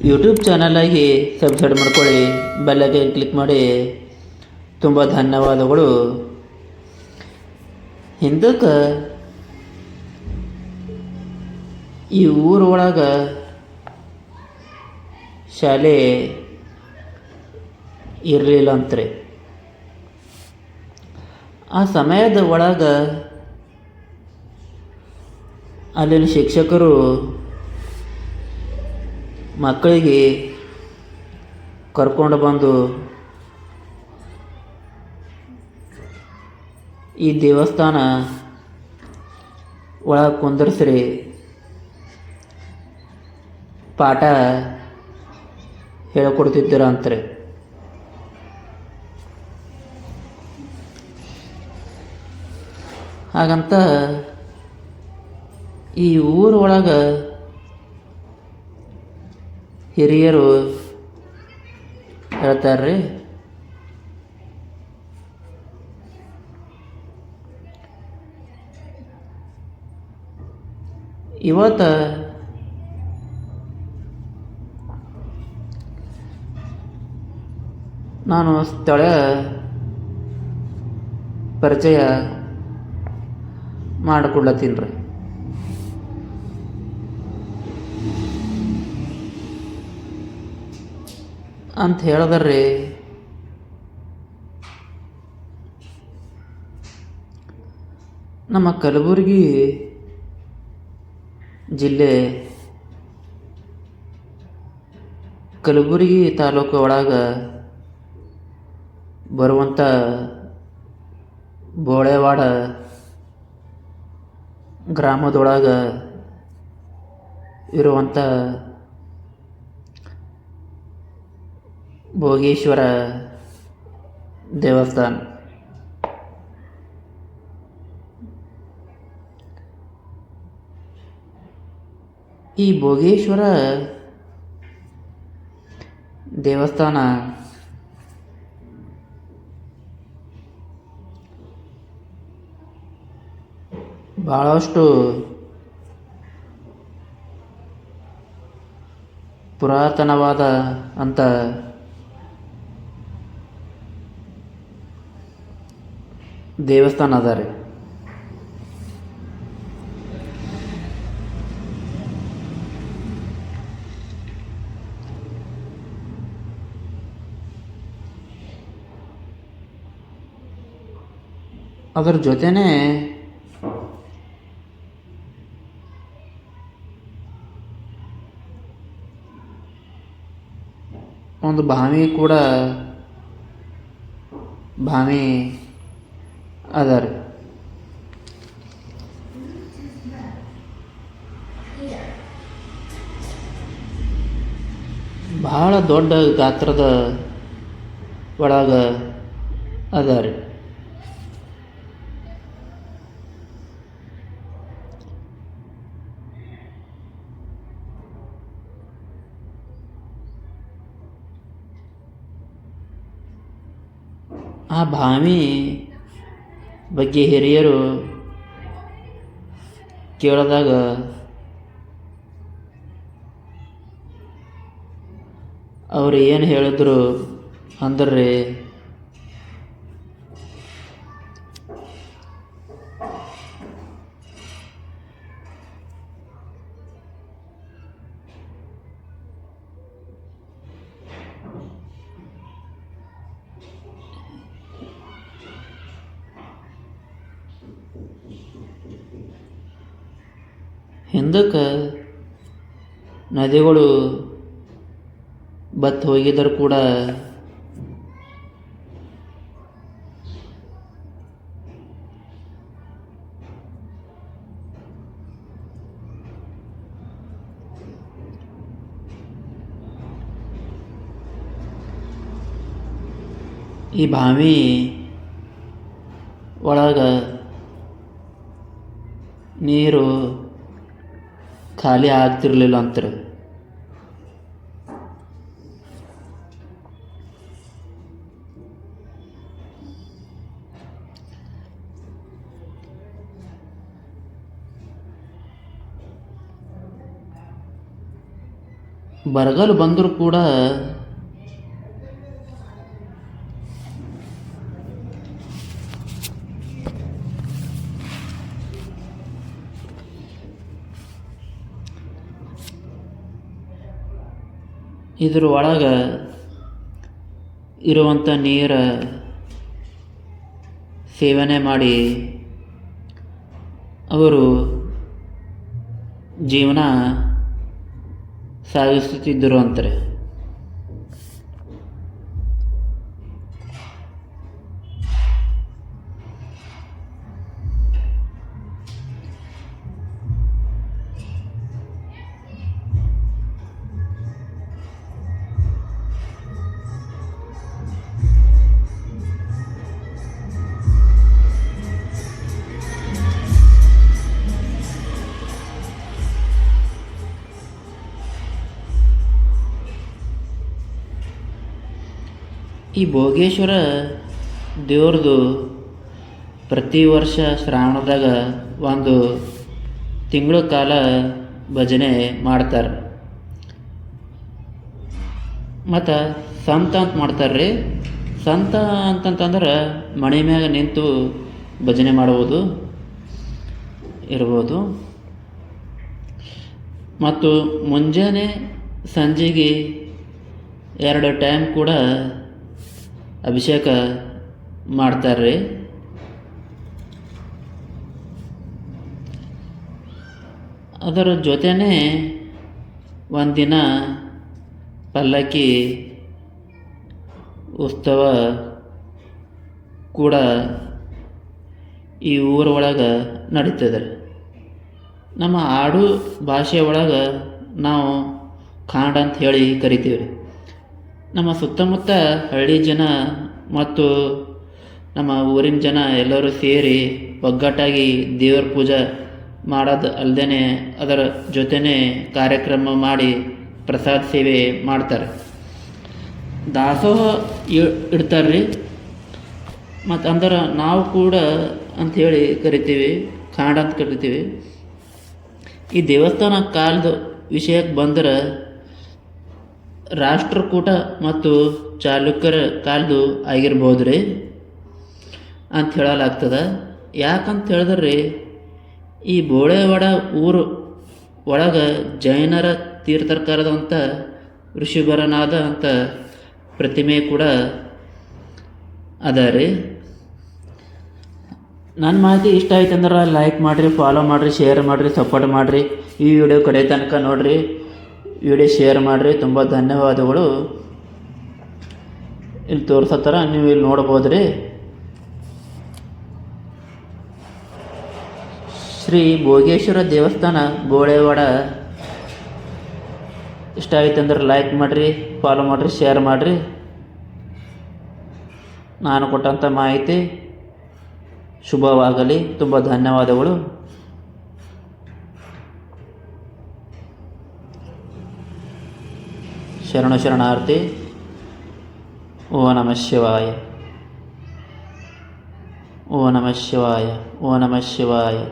YouTube ಚಾನಲಾಗಿ subscribe ಮಾಡ್ಕೊಳ್ಳಿ bell icon click ಮಾಡಿ. ತುಂಬ ಧನ್ಯವಾದಗಳು. ಹಿಂದಕ್ಕೆ, ಈ ಊರೊಳಗೆ ಶಾಲೆ ಇರಲಿಲ್ಲ ಅಂತ್ರಿ. ಆ ಸಮಯದ ಒಳಗೆ ಅಲ್ಲಿನ ಶಿಕ್ಷಕರು ಮಕ್ಕಳಿಗೆ ಕರ್ಕೊಂಡು ಬಂದು ಈ ದೇವಸ್ಥಾನ ಒಳಗೆ ಕುಂದರ್ಸ್ರಿ. ಪಾಠ ಹೇಳ್ಕೊಡ್ತಿದ್ದೀರ ಅಂತಾರೆ. ಹಾಗಂತ ಈ ಊರ ಒಳಗೆ ಹಿರಿಯರು ಹೇಳ್ತಾರ್ರಿ. ಇವತ್ತು ನಾನು ಸ್ಥಳ ಪರಿಚಯ ಮಾಡಿಕೊಡ್ಲತ್ತೀನಿ ರೀ. ಅಂತ ಹೇಳಿದ್ರಿ ನಮ್ಮ ಕಲಬುರಗಿ ಜಿಲ್ಲೆ ಕಲಬುರಗಿ ತಾಲೂಕು ಒಳಗೆ ಬರುವಂಥ ಬೋಳೆವಾಡ ಗ್ರಾಮದೊಳಗೆ ಇರುವಂಥ ಭೋಗೇಶ್ವರ ದೇವಸ್ಥಾನ. ಈ ಭೋಗೇಶ್ವರ ದೇವಸ್ಥಾನ ಭಾಳಷ್ಟು ಪುರಾತನವಾದ ಅಂತ ದೇವಸ್ಥಾನ ಅದ ರೀ. ಅದ್ರ ಜೊತೆನೇ ಒಂದು ಬಾವಿ ಕೂಡ ಬಾವಿ ಅದ ರೀ. ಭಾಳ ದೊಡ್ಡ ಗಾತ್ರದ ಒಳಗೆ ಅದ ರೀ. ಆ ಬಾವಿ ಬಗ್ಗೆ ಹಿರಿಯರು ಕೇಳಿದಾಗ ಅವರು ಏನು ಹೇಳಿದ್ರು ಅಂದ್ರೆ ಹಿಂದಕ್ಕೆ ನದಿಗಳು ಬತ್ತು ಹೋಗಿದ್ದರೂ ಕೂಡ ಈ ಬಾವಿ ಒಳಗೆ ನೀರು ಖಾಲಿ ಆಗ್ತಿರ್ಲಿಲ್ಲ ಅಂತಾರೆ. ಬರಗಾಲ ಬಂದರೂ ಕೂಡ ಇದ್ರ ಒಳಗೆ ಇರುವಂಥ ನೀರ ಸೇವನೆ ಮಾಡಿ ಅವರು ಜೀವನ ಸಾಗಿಸುತ್ತಿದ್ದರು ಅಂತಾರೆ. ಈ ಭೋಗೇಶ್ವರ ದೇವ್ರದ್ದು ಪ್ರತಿ ವರ್ಷ ಶ್ರಾವಣದಾಗ ಒಂದು ತಿಂಗಳ ಕಾಲ ಭಜನೆ ಮಾಡ್ತಾರೆ. ಮತ್ತು ಸಂತ ಅಂತ ಮಾಡ್ತಾರೆ ರೀ ಸಂತ ಅಂತಂತಂದ್ರೆ ಮಣಿ ಮ್ಯಾಗ ನಿಂತು ಭಜನೆ ಮಾಡುವುದು ಇರ್ಬೋದು. ಮತ್ತು ಮುಂಜಾನೆ ಸಂಜೆಗೆ ಎರಡು ಟೈಮ್ ಕೂಡ ಅಭಿಷೇಕ ಮಾಡ್ತಾರೆ ಅದರ ಜೊತೆನೇ ಒಂದಿನ ಪಲ್ಲಕ್ಕಿ ಉತ್ಸವ ಕೂಡ ಈ ಊರ ಒಳಗೆ ನಡೀತದೆ. ನಮ್ಮ ಆಡು ಭಾಷೆ ಒಳಗೆ ನಾವು ಕಾಂಡ ಅಂತ ಹೇಳಿ ಕರಿತೀವಿ ರೀ ನಮ್ಮ ಸುತ್ತಮುತ್ತ ಹಳ್ಳಿ ಜನ ಮತ್ತು ನಮ್ಮ ಊರಿನ ಜನ ಎಲ್ಲರೂ ಸೇರಿ ಒಗ್ಗಟ್ಟಾಗಿ ದೇವರ ಪೂಜೆ ಮಾಡೋದು ಅಲ್ಲದೆ ಅದರ ಜೊತೆನೇ ಕಾರ್ಯಕ್ರಮ ಮಾಡಿ ಪ್ರಸಾದ ಸೇವೆ ಮಾಡ್ತಾರೆ. ದಾಸೋಹ ಇಡ್ತಾರೆ ರೀ ಮತ್ತು ಅಂದ್ರೆ ನಾವು ಕೂಡ ಅಂಥೇಳಿ ಕರಿತೀವಿ, ಕಾಂಡ ಅಂತ ಕರಿತೀವಿ. ಈ ದೇವಸ್ಥಾನ ಕಾಲದ ವಿಷಯಕ್ಕೆ ಬಂದ್ರೆ ರಾಷ್ಟ್ರಕೂಟ ಮತ್ತು ಚಾಲುಕ್ಯರ ಕಾಲದು ಆಗಿರ್ಬೋದು ರೀ ಅಂತ ಹೇಳಲಾಗ್ತದೆ. ಯಾಕಂತ ಹೇಳಿದ್ರೆ? ಈ ಬೋಳೆವಾಡ ಊರು ಒಳಗೆ ಜೈನರ ತೀರ್ಥರ್ಕಾರದಂಥ ಋಷಿಭರನಾದ ಅಂತ ಪ್ರತಿಮೆ ಕೂಡ ಅದ ರೀ ನನ್ನ ಮಾಹಿತಿ ಇಷ್ಟ ಆಯ್ತು ಅಂದ್ರೆ ಲೈಕ್ ಮಾಡಿರಿ ಫಾಲೋ ಮಾಡಿರಿ ಶೇರ್ ಮಾಡಿರಿ ಸಪೋರ್ಟ್ ಮಾಡಿರಿ. ಈ ವಿಡಿಯೋ ಕಡೆ ತನಕ ನೋಡಿರಿ. ವಿಡಿಯೋ ಶೇರ್ ಮಾಡಿರಿ, ತುಂಬ ಧನ್ಯವಾದಗಳು. ಇಲ್ಲಿ ತೋರ್ಸತ್ತಾರ, ನೀವು ಇಲ್ಲಿ ನೋಡ್ಬೋದು ರೀ ಶ್ರೀ ಭೋಗೇಶ್ವರ ದೇವಸ್ಥಾನ, ಗೋಳೆವಾಡ. ಇಷ್ಟ ಆಯ್ತು ಅಂದ್ರೆ ಲೈಕ್ ಮಾಡಿರಿ ಫಾಲೋ ಮಾಡಿರಿ ಶೇರ್ ಮಾಡಿರಿ. ನಾನು ಕೊಟ್ಟಂಥ ಮಾಹಿತಿ ಶುಭವಾಗಲಿ, ತುಂಬ ಧನ್ಯವಾದಗಳು. ಶರಣ ಶರಣಾರ್ಥಿ. ಓ ನಮಃ ಶಿವಾಯ. ಓ ನಮಃ ಶಿವಾಯ. ಓ ನಮಃ ಶಿವಾಯ.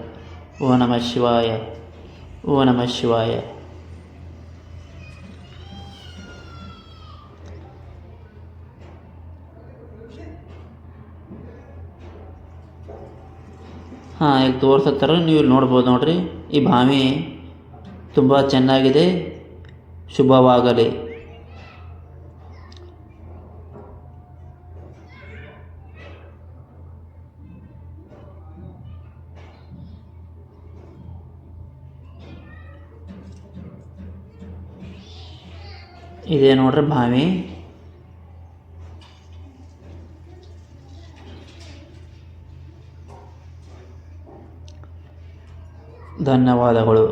ಓ ನಮಃ ಶಿವಾಯ. ಓ ನಮಃ ಶಿವಾಯ. ಹಾಂ, ಈಗ ತೋರಿಸತ್ತಾರ, ನೀವು ಇಲ್ಲಿ ನೋಡ್ಬೋದು ನೋಡ್ರಿ. ಈ ಭಾವಿ ತುಂಬ ಚೆನ್ನಾಗಿದೆ. ಶುಭವಾಗಲಿ. ಇದೇ ನೋಡ್ರಿ ಬಾವಿ. ಧನ್ಯವಾದಗಳು.